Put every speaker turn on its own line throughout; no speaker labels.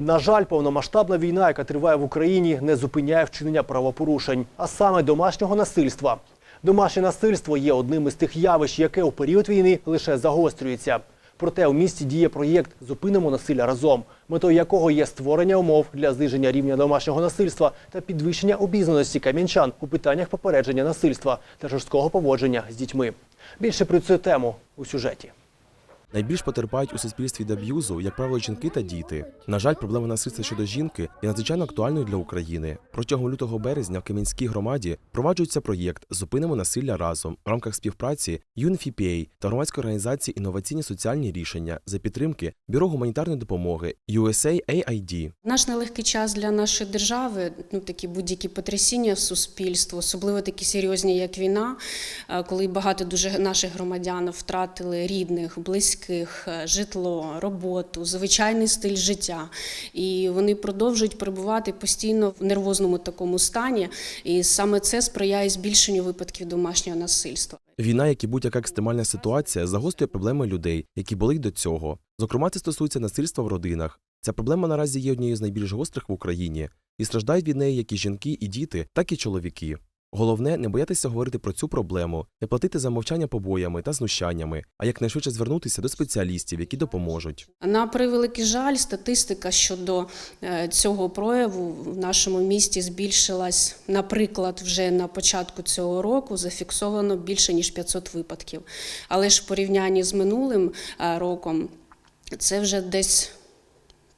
На жаль, повномасштабна війна, яка триває в Україні, не зупиняє вчинення правопорушень, а саме домашнього насильства. Домашнє насильство є одним із тих явищ, яке у період війни лише загострюється. Проте у місті діє проєкт Зупинимо насилля разом, метою якого є створення умов для зниження рівня домашнього насильства та підвищення обізнаності кам'янчан у питаннях попередження насильства та жорсткого поводження з дітьми. Більше про цю тему у сюжеті.
Найбільш потерпають у суспільстві від аб'юзу, як правило, жінки та діти. На жаль, проблема насильства щодо жінки є надзвичайно актуальною для України. Протягом лютого березня в Кам'янській громаді впроваджується проєкт Зупинимо насилля разом в рамках співпраці UNFPA та громадської організації інноваційні соціальні рішення за підтримки Бюро гуманітарної допомоги USAID.
Наш нелегкий час для нашої держави, ну такі будь-які потрясіння в суспільству, особливо такі серйозні, як війна, е, коли багато дуже наших громадян втратили рідних, близьких, е, житло, роботу, звичайний стиль життя. І вони продовжують перебувати постійно в нервозному такому стані. І саме це сприяє збільшенню випадків домашнього насильства.
Війна, як і будь-яка екстремальна ситуація, загострює проблеми людей, які були й до цього. Зокрема, це стосується насильства в родинах. Ця проблема наразі є однією з найбільш гострих в Україні, і страждають від неї як і жінки, і діти, так і чоловіки. Головне не боятися говорити про цю проблему, не платити за мовчання побоями та знущаннями, а якнайшвидше звернутися до спеціалістів, які допоможуть.
На превеликий жаль, статистика щодо е, цього прояву в нашому місті збільшилась. Наприклад, вже на початку цього року зафіксовано більше ніж 500 випадків. Але ж в порівнянні з минулим е, роком це вже десь.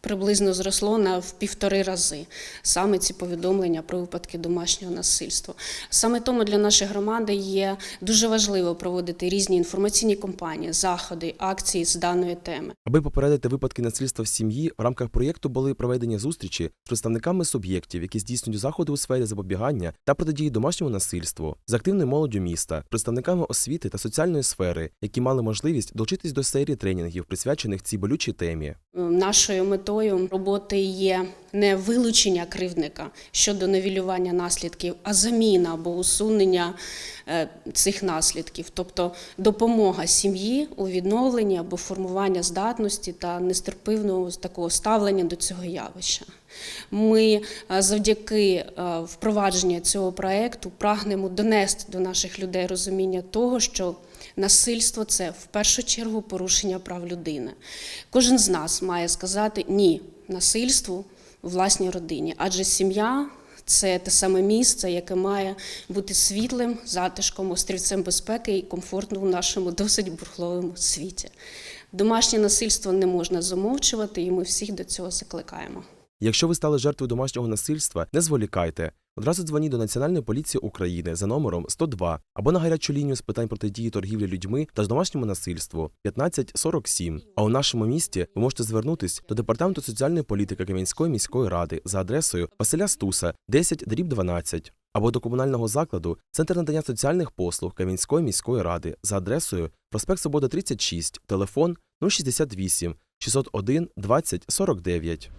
Приблизно зросло на в півтори рази саме ці повідомлення про випадки домашнього насильства. Саме тому для нашої громади є дуже важливо проводити різні інформаційні кампанії, заходи, акції з даної теми.
Аби попередити випадки насильства в сім'ї, в рамках проєкту були проведені зустрічі з представниками суб'єктів, які здійснюють заходи у сфері запобігання та протидії домашньому насильству, з активною молоддю міста, представниками освіти та соціальної сфери, які мали можливість долучитись до серії тренінгів, присвячених цій болючій темі.
Нашою метою роботи є не вилучення кривдника щодо невілювання наслідків, а заміна або усунення е, цих наслідків, тобто допомога сім'ї у відновленні або формування здатності та нестерпивного такого ставлення до цього явища. Ми е, завдяки е, впровадженню цього проекту прагнемо донести до наших людей розуміння того, що Насильство це в першу чергу порушення прав людини. Кожен з нас має сказати ні насильству у власній родині, адже сім'я це те саме місце, яке має бути світлим, затишком, острівцем безпеки і комфортно в нашому досить бурхливому світі. Домашнє насильство не можна замовчувати, і ми всіх до цього закликаємо.
Якщо ви стали жертвою домашнього насильства, не зволікайте. Одразу дзвоніть до Національної поліції України за номером 102 або на гарячу лінію з питань протидії торгівлі людьми та ж домашньому насильству 1547. А у нашому місті ви можете звернутись до департаменту соціальної політики Кам'янської міської ради за адресою Василя Стуса 10 дріб 12 або до комунального закладу Центр надання соціальних послуг Кам'янської міської ради за адресою Проспект Свобода 36, телефон 068 601 20 49.